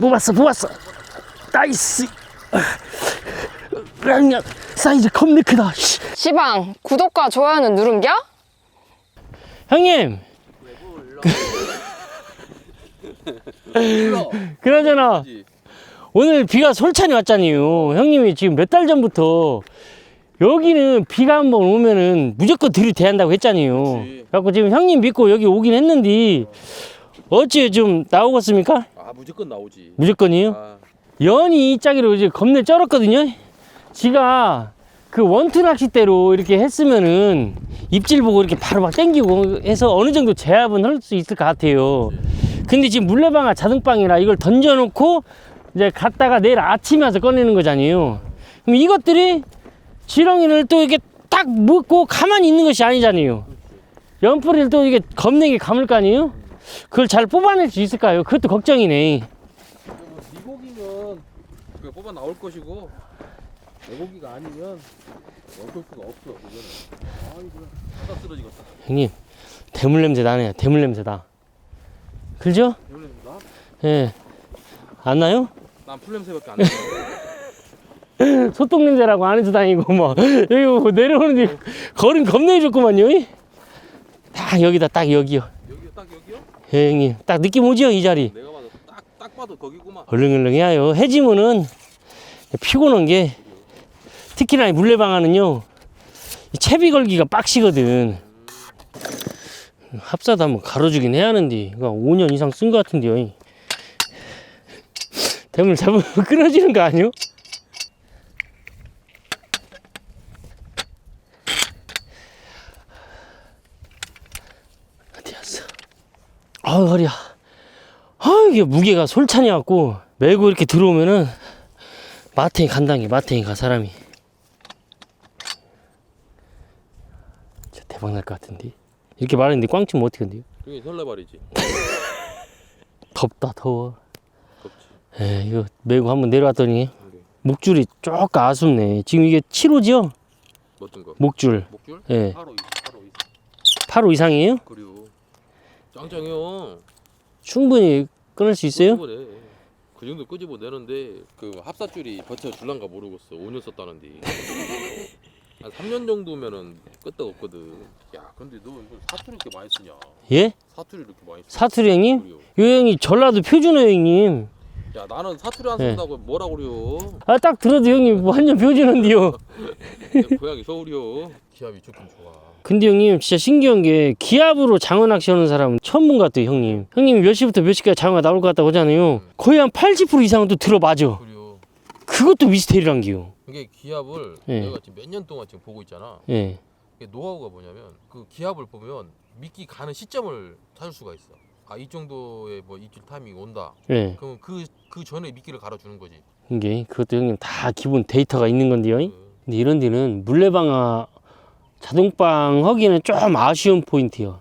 뽑았어 뽑았어 나이스 그냥 사이즈 겁내 크다 씨. 시방 구독과 좋아요는 누른겨? 형님 그러잖아 오늘 비가 솔찬히 왔잖아요 형님이 지금 몇 달 전부터 여기는 비가 한번 오면은 무조건 들이대야 한다고 했잖아요. 그래갖고 지금 형님 믿고 여기 오긴 했는데 어찌 좀 나오겠습니까? 아 무조건 나오지. 무조건이요? 아, 연이 이 짝이로 이제 겁내 쩔었거든요. 지가 그 원투 낚싯대로 이렇게 했으면은 입질 보고 이렇게 바로 막 당기고 해서 어느 정도 제압은 할 수 있을 것 같아요. 근데 지금 물레방아 자등방이라 이걸 던져놓고 이제 갔다가 내일 아침에 와서 꺼내는 거잖아요. 그럼 이것들이 지렁이를 또 이렇게 딱 묶고 가만히 있는 것이 아니잖아요. 연풀이를 또 이게 겁내게 감을 거 아니에요? 그걸 잘 뽑아낼 수 있을까요? 그것도 걱정이네. 네 고기는 그 뽑아 나올 것이고 내 고기가 아니면 먹을 수가 없어 그거는. 아이고 하다 쓰러지겠다. 형님 대물 냄새 나네요 대물 냄새다 그죠? 열린다. 예. 안 나요? 난 풀냄새밖에 안 나. 소똥 냄새라고 안에서 다니고 뭐 여기 뭐 내려오는데 걸음 겁내 좋구만요 딱 여기다 딱 여기요 형님 딱 느낌 오죠 이 자리 내가 봐도 딱 딱 봐도 거기구만. 얼렁얼렁 해요 해지면은 피곤한 게 특히나 이 물레방아는요 이 채비 걸기가 빡시거든 합사도 한번 가로주긴 해야 하는데 이거 5년 이상 쓴 것 같은데요 대물 잡으면 끊어지는 거 아니요? 어디 갔어? 아우 허리야 아 이게 무게가 솔찬이 갖고 메고 이렇게 들어오면은 마탱이 간당이 마탱이 가 사람이 진짜 대박 날 것 같은데 이렇게 말했는데 꽝 치면 어떻게 한대요? 그게 설레발이지. 덥다 더워 덥지. 에 이거 메고 한번 내려왔더니 그래. 목줄이 조금 아쉽네 지금 이게 7호죠? 어떤 거? 목줄 목줄? 예. 8호 2, 8호 2. 8호 이상이에요? 그리고 짱짱해요. 충분히 끊을 수 있어요? 끄집어내. 그 정도 끄집어 내는데 그 합사줄이 버텨 줄란가 모르겠어. 5년 썼다는데. 한 3년 정도면은 끄떡 없거든. 야, 근데 너 이거 사투리 이렇게 많이 쓰냐? 예? 사투리 이렇게 많이 쓰냐? 사투리 형님? 요 형이 전라도 표준어 형님 야, 나는 사투리 안 네. 쓴다고 뭐라 그래요? 아 딱 들어도 형님 완전 표준어인데요 내 고향이 서울이요. 기압이 좋긴 좋아. 근데 형님 진짜 신기한 게 기압으로 장어 낚시 하는 사람은 처음 본 것 같아요 형님 형님 몇 시부터 몇 시까지 장어가 나올 것 같다고 하잖아요 거의 한 80% 이상은 또 들어맞아 그래요. 그것도 미스테리란 게요 이게 기압을 네. 내가 지금 몇 년 동안 지금 보고 있잖아. 예. 이게 노하우가 뭐냐면 그 기압을 보면 미끼 가는 시점을 찾을 수가 있어. 아, 이 정도의 뭐 입질 타이밍이 온다. 예. 그러면 그, 그 전에 미끼를 갈아주는 거지. 이게 그것도 형님 다 기본 데이터가 있는 건데요 그, 근데 이런 데는 물레방아 자동방 하기에는 좀 아쉬운 포인트요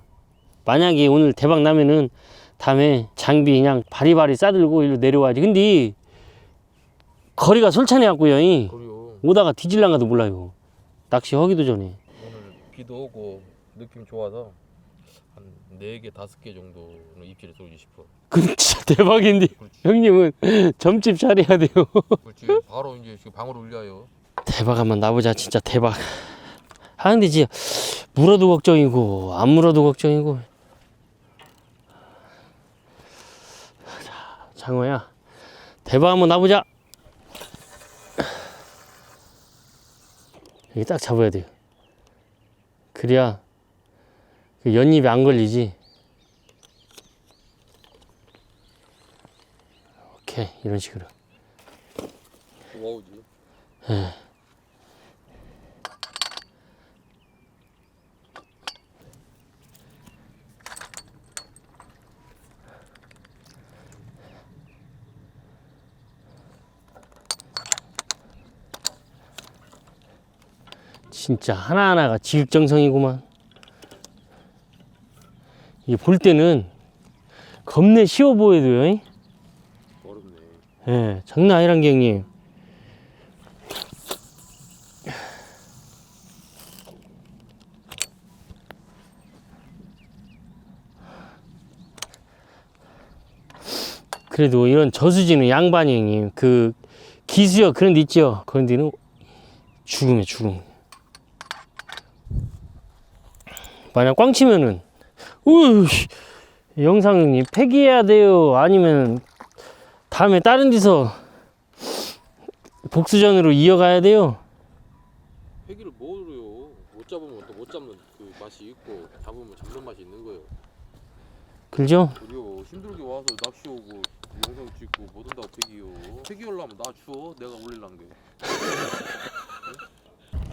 만약에 오늘 대박 나면은 다음에 장비 그냥 바리바리 싸들고 일로 내려와야지 근데 거리가 솔찬해 갖고요. 그리고 오다가 뒤질랑가도 몰라요. 낚시 하기도 전에. 오늘 비도 오고 느낌 좋아서 한 4개, 5개 정도는 입질에 쏘지 싶어. 근데 진짜 대박인데 그렇지. 형님은 점집 잘해야 돼요. 그렇지. 바로 이제 지금 방으로 올려요. 대박 한번 나보자 진짜 대박. 아 근데 진짜 물어도 걱정이고 안 물어도 걱정이고. 자, 장어야 대박 한번 나보자. 여기 딱 잡아야 돼요. 그래야 그 연잎이 안 걸리지. 오케이 이런 식으로. 와우지. 진짜 하나하나가 지극정성이구만. 이게 볼 때는 겁내 쉬워 보여도요. 잉? 어렵네. 예, 장난 아니란 게 형님. 그래도 이런 저수지는 양반이 형님 그 기수역 그런 데 있죠 그런 데는 죽음에 죽음 만약 꽝 치면은 우이 영상 형님 폐기해야 돼요 아니면 다음에 다른 데서 복수전으로 이어가야 돼요 회기를 뭐로요? 못 잡으면 또 못 잡는 그 맛이 있고 잡으면 잡는 맛이 있는 거예요. 그죠? 그래요. 힘들게 와서 낚시 오고 영상 찍고 못 온다고 폐기요. 폐기 올라면 나 추워. 내가 올릴란 게.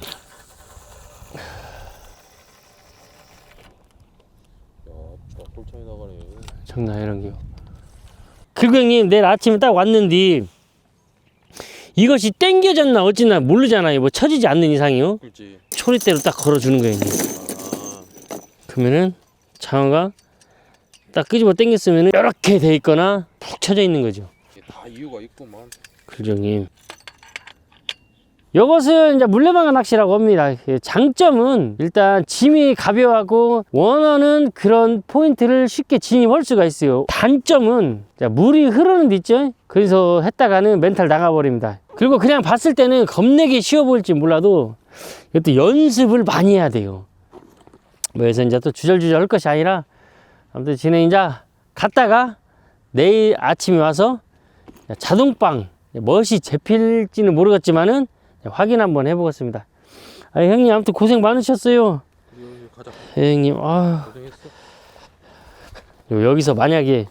야, 볼 차이 나가네. 장난 아니란게요. 그리고 형님 내일 아침에 딱 왔는데 이것이 땡겨졌나 어찌나 모르잖아요. 뭐 쳐지지 않는 이상이요. 그렇지. 초리대로 딱 걸어주는 거예요. 형님. 아, 그러면은 장어가 딱 끄집어 당겼으면 이렇게 돼 있거나 푹 쳐져 있는 거죠. 이게 다 이유가 있구만. 형님. 이것은 이제 물레방아 낚시라고 합니다. 그 장점은 일단 짐이 가벼워하고 원하는 그런 포인트를 쉽게 진입할 수가 있어요. 단점은 자, 물이 흐르는 데 있죠? 그래서 했다가는 멘탈 나가버립니다. 그리고 그냥 봤을 때는 겁내기 쉬워 보일지 몰라도 이것도 연습을 많이 해야 돼요. 뭐 그래서 이제 또 주절주절 할 것이 아니라 아무튼 진행 이제 갔다가 내일 아침에 와서 자동빵 멋이 잡힐지는 모르겠지만은 확인 한번 해보겠습니다. 아, 형님 아무튼 고생 많으셨어요. 가자. 예, 형님 아 고생했어. 여기서 만약에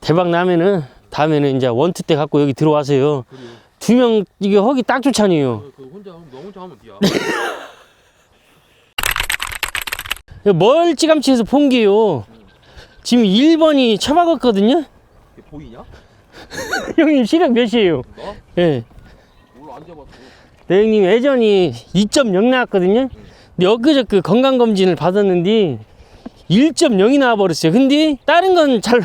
대박 나면은 다음에는 이제 원투 때 갖고 여기 들어와서요. 그래. 두명 이게 허기 딱 좋잖아요. 그 혼자 하면 너 혼자 하면 돼야. 멀찌감치해서 본 게요. 지금 1번이 처박았거든요. 이게 보이냐? 형님 시력 몇이에요? 나? 예. 몰라 안 잡았어. 네, 형님 예전이 2.0 나왔거든요. 근데 엊그저 그 건강검진을 받았는데 1.0이 나와버렸어요. 근데 다른 건 잘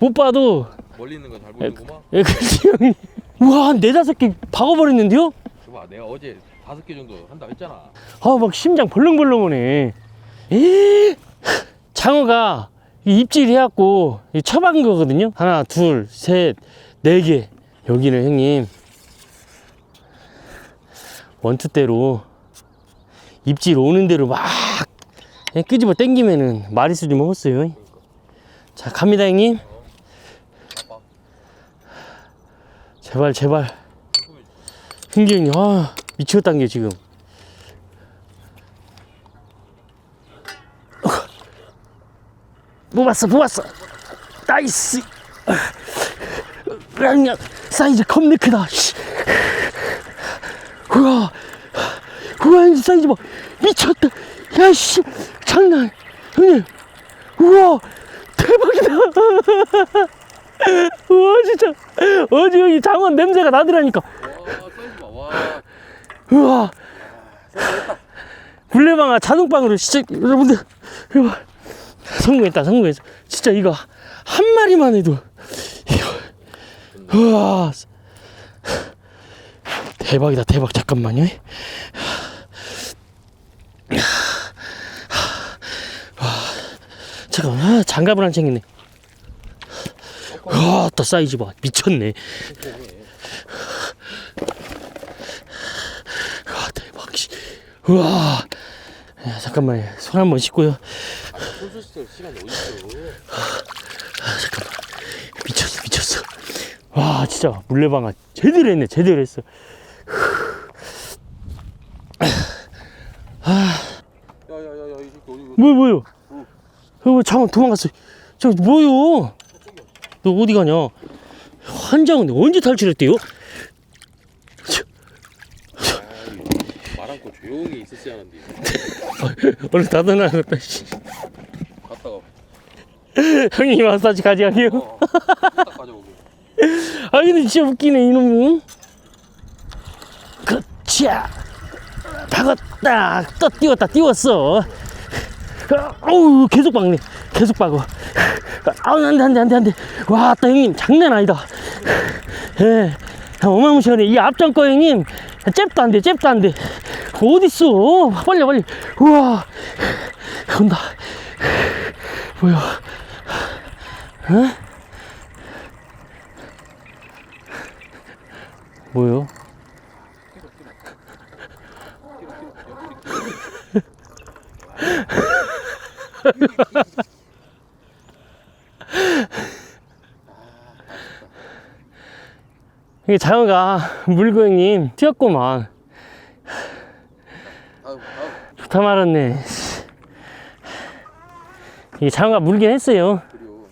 못 봐도 멀리 있는 건 잘 보이는구만. 예, 그렇지 형님. 우와 한 네다섯 개 박아버렸는데요? 봐봐, 내가 어제 다섯 개 정도 한다 했잖아. 아 막 심장 벌렁벌렁하네. 에이, 장어가 이 입질 해갖고 이 처박은 거거든요. 하나, 둘, 셋, 네 개. 여기는 형님 원투대로 입질 오는 대로 막 끄집어 당기면은 마리수 좀 먹었어요. 자 갑니다 형님. 제발 제발. 흥기 형님 아 미치겠단 게 지금. 뽑았어 뽑았어 나이스 그냥 사이즈 겁내 크다 씨. 우와 우와 이 사이즈 봐 미쳤다. 야씨 장난. 형님 우와 대박이다. 우와 진짜. 어제 여기 장원 냄새가 나더라니까. 우와. 물레방아 자동방으로 진짜 여러분들. 봐. 성공했다 성공했어. 진짜 이거 한 마리만 해도. 이거. 우와 대박이다 대박. 잠깐만요. 와 잠깐만. 아, 장갑을 안 챙겼네. 와또 사이즈 봐. 미쳤네. 와 대박. 씨. 우와. 야, 잠깐만요 손한번 씻고요? 아, 잠깐만. 미쳤어 미쳤어. 와 진짜 물레방아 제대로 했네 제대로 했어 야야야야 이 새끼 어디 뭐야 뭐야 어, 잠깐 도망갔어. 저 뭐요? 너 어디 가냐? 환장은 언제 탈출했대요? 말 않고 조용히 있었어야 하는데. 얼른 닫아놔야겠다 씨. 갔다가. 형님 마사지 가져가게요. 어, 딱 가져오고. 아 근데 진짜 웃기네 이놈은 그치야 박았다 또 띄웠다 띄웠어. 아, 어우 계속 박네. 계속 박어. 아우 안 돼 안 돼 안 돼 안 돼. 와또 형님 장난 아니다. 예. 어마무시하네. 이 앞전 거 형님 잽도 안 돼 잽도 안 돼. 어딨어? 빨리 빨리. 우와. 온다. 뭐야? 어? 이게 장어가 물고 형님 튀었구만. 아유, 아유. 좋다 말았네. 이게 장어가 물긴 했어요. 그래요.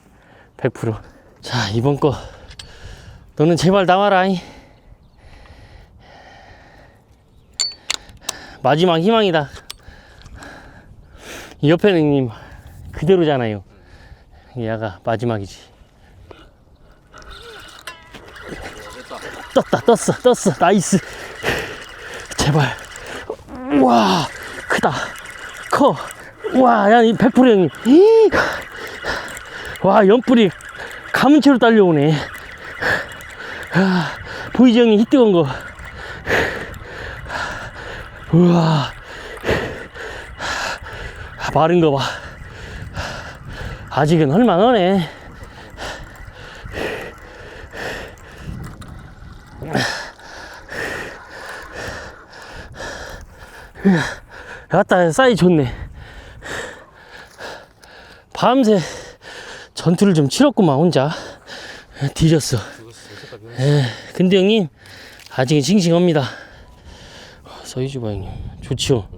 100%. 자, 이번 거. 너는 제발 나와라. 이. 마지막 희망이다. 이 옆에는 형님 그대로잖아요. 얘가 마지막이지. 떴다, 떴어, 떴어. 나이스. 제발. 우와, 크다. 커. 와, 야, 이 100% 형님. 이. 와, 연뿔이 감은 채로 딸려오네. 아, 보이지 형님, 히 뜨거운 거. 우와. 아, 마른 거 봐. 아직은 할만하네. 아따, 사이 좋네. 밤새 전투를 좀 치렀구만, 혼자. 뒤졌어. 에, 근데 형님, 아직은 싱싱합니다. 서이주 봐, 형님. 좋지요?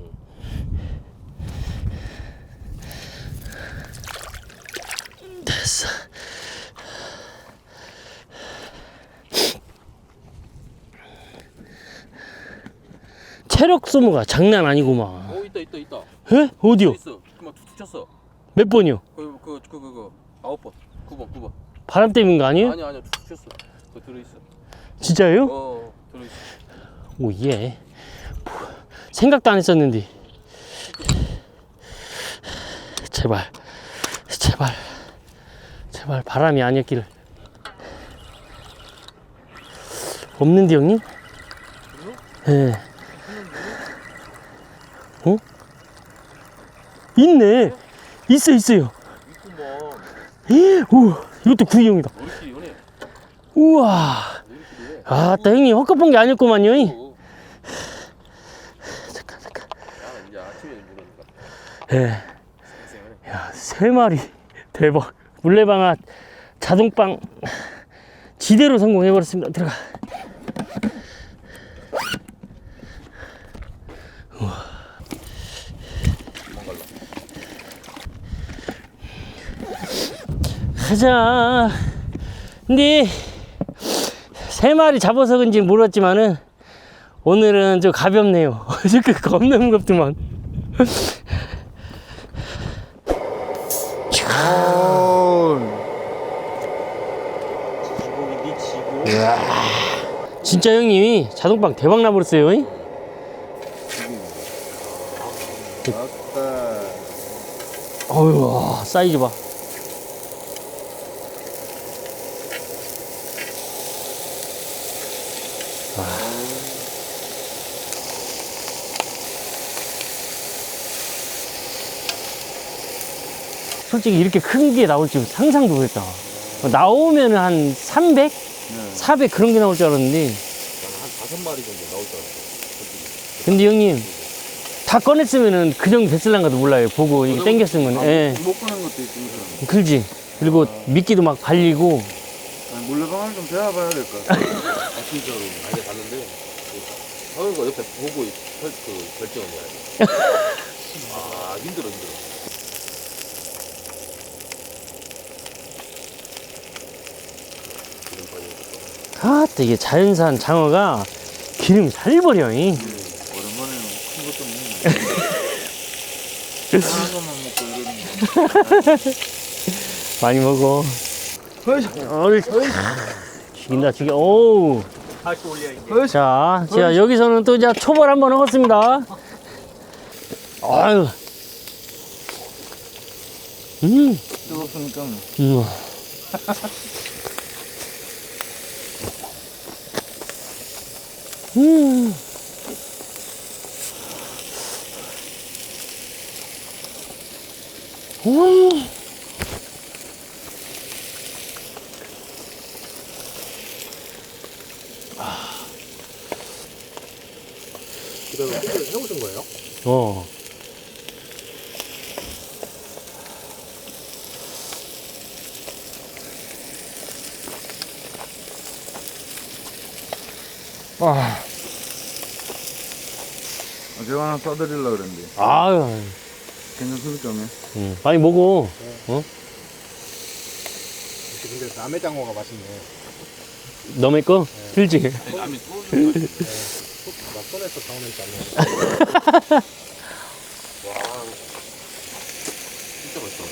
됐어. 소모가 장난 아니구만. 어 있다 있다 있다. 에? 어디요? 있어. 막 툭툭 쳤어. 몇 번이요? 그그 그 그, 그, 그, 아홉 번. 9번 9번. 바람 때문인 거 아니에요? 아니 아니야 툭툭 쳤어. 그 들어 있어. 진짜요? 어 들어 있어. 오, 예. 생각도 안 했었는데. 제발. 제발. 제발 바람이 아니었기를. 없는데, 형님? 예. 어? 있네. 있어, 있어요. 있구먼. 예, 오, 이것도 구이형이다. 우와. 해. 아따, 형님, 헛것 본 게 아니었구만요. 잠깐, 잠깐. 물으니까 예. 야, 세 마리. 대박. 물레방아 자동빵 지대로 성공해버렸습니다. 들어가. 가자. 근데 세 마리 잡아서 그런지 모르겠지만은 오늘은 좀 가볍네요. 어저께 겁나 무겁더만. 진짜 형님이 자동빵 대박 나버렸어요. 이? 어휴, 사이즈 봐. 솔직히 이렇게 큰 게 나올 줄 상상도 못했다. 나오면 한 300? 400 그런 게 나올 줄 알았는데. 한 다섯 마리 정도 나올 줄 알았어. 근데 형님, 다 꺼냈으면은 그 정도 됐을란가도 몰라요. 보고 이게 땡겼으면. 예. 못 꺼낸 것도 있으니까 글지. 그리고 미끼도 막 발리고. 아니, 물레방아를 좀 배워봐야 될 것 같아 아 진짜로. 아니 봤는데 거 옆에 보고 결, 그 결정을 해야 돼. 아 힘들어 힘들어. 기름 아, 이게 자연산 장어가 기름이 잘 버려. 이. 오랜만에 큰 것도 먹네 하는 것만 먹고 이러는 많이 먹어. 어이, 죽인다, 죽여. 오우. 자, 제가 여기서는 또 이제 초벌 한번 하겠습니다. 아유. 음, 뜨겁으니까 음. 음. 음. 그다음에 소스를 해오신 거예요? 아, 제가 하나 싸드리려고 그랬는데. 아유, 괜찮습니까, 형님? 음, 많이 먹어. 어? 근데 남의 장어가 맛있네. 너네 거? 들지? 남이 쏘는 거나 손에서 장어는 장어. 와 진짜 맛있다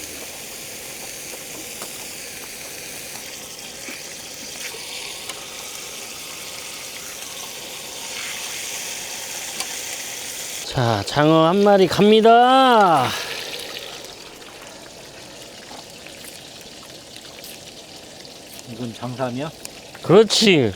자, 장어 한 마리 갑니다. 이건 장삼이야? 그렇지.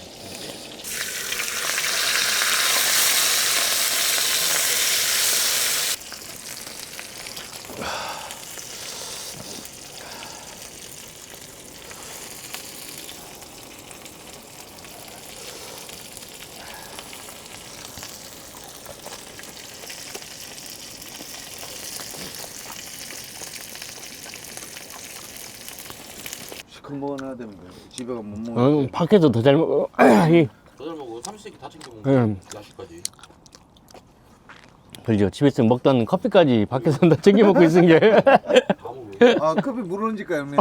큰먹은 해야 되는 거예요. 집에 가못 먹는 어, 밖에서 더 잘 먹어. 이, 더잘 먹어 삼시세끼 다 챙겨 먹고 응. 야식까지 그죠. 집에서 먹던 커피까지 밖에서 다 챙겨 먹고 있은 게. 다 먹어 아, 커피 물은지까, 형님?